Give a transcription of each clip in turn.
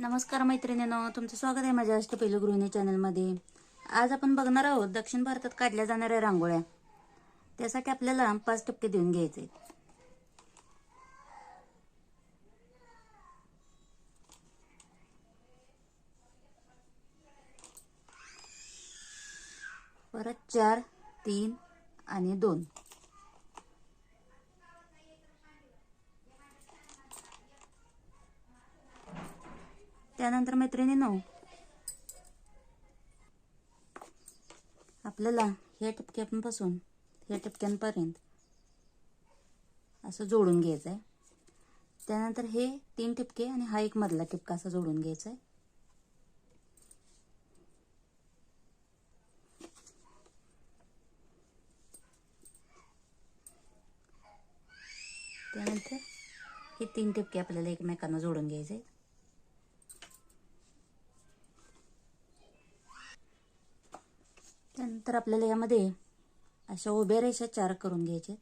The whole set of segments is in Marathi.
नमस्कार मैत्रिणींनो तुमचं स्वागत आहे माझ्या अष्टपैलू गृहिणी चॅनलमध्ये. आज आपण बघणार आहोत दक्षिण भारतात काढल्या जाणाऱ्या रांगोळ्या. त्यासाठी आपल्याला पाच टप्पे देऊन घ्यायचे परत चार तीन आणि दोन. त्यानंतर मैत्रिणींनो आपल्याला ह्या टपक्यांपासून ह्या टपक्यांपर्यंत असं जोडून घ्यायचं आहे त्यानंतर हे तीन टिपके आणि हा एक मधला टिपका असा जोडून घ्यायचा आहे त्यानंतर हे तीन टिपके आपल्याला एकमेकांना जोडून घ्यायचे त्यानंतर आपल्याला यामध्ये अशा उभ्या रेषा चार करून घ्यायच्यात.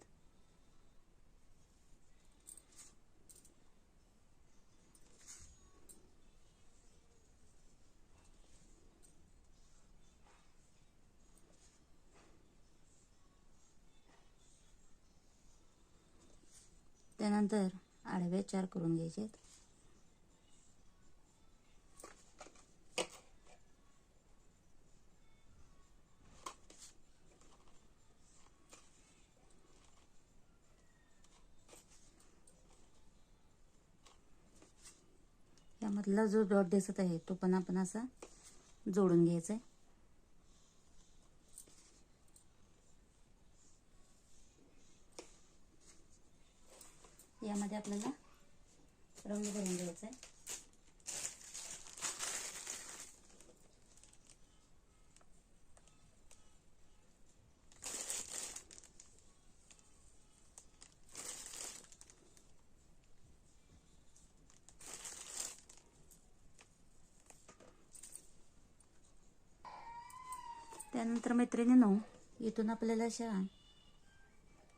त्यानंतर आडव्या चार करून घ्यायच्यात. मधला जो डॉट दिसत आहे तो पण आपण असा जोडून घ्यायचा आहे यामध्ये आपल्याला रंग भरून घ्यायचा आहे त्यानंतर मैत्रिणींनो इथून आपल्याला अशा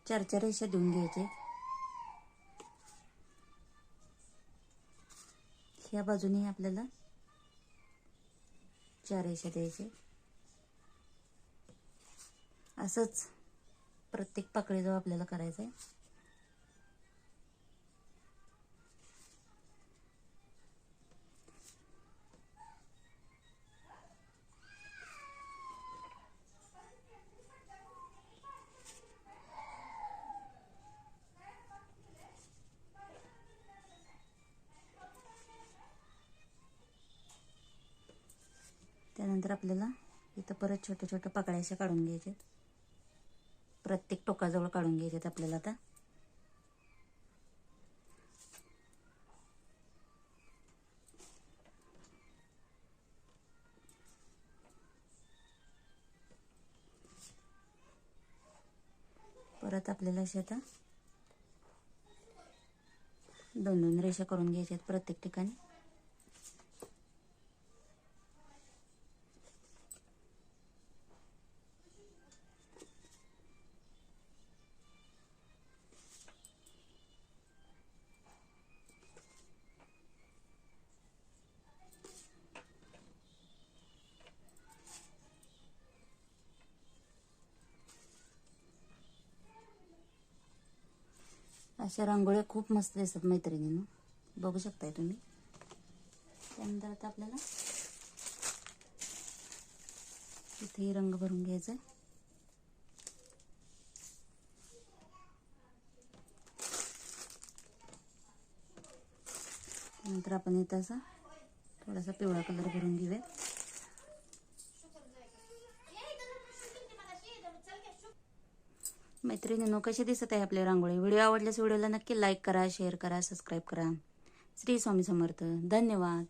चार चार रेषा देऊन घ्यायचे ह्या बाजूने आपल्याला चार रेषा द्यायचे असंच प्रत्येक पाकळीजवळ आपल्याला करायचं आहे त्यानंतर आपल्याला इथं परत छोट्या छोट्या पकडायच्या काढून घ्यायचे. प्रत्येक टोकाजवळ काढून घ्यायचे आपल्याला आता. परत आपल्याला अशा आता दोन दोन रेषा करून घ्यायच्यात प्रत्येक ठिकाणी. अशा रांगोळ्या खूप मस्त दिसतात मैत्रिणीनं. बघू शकताय तुम्ही. त्यानंतर आता आपल्याला तिथेही रंग भरून घ्यायचा आहे त्यानंतर आपण इथं असा थोडासा पिवळा कलर भरून घेऊया मैत्रिणींनो कशी दिसत आहे आपली रांगोळी? व्हिडिओ आवडल्यास व्हिडिओला नक्की लाईक करा शेअर करा सबस्क्राईब करा. श्री स्वामी समर्थ. धन्यवाद.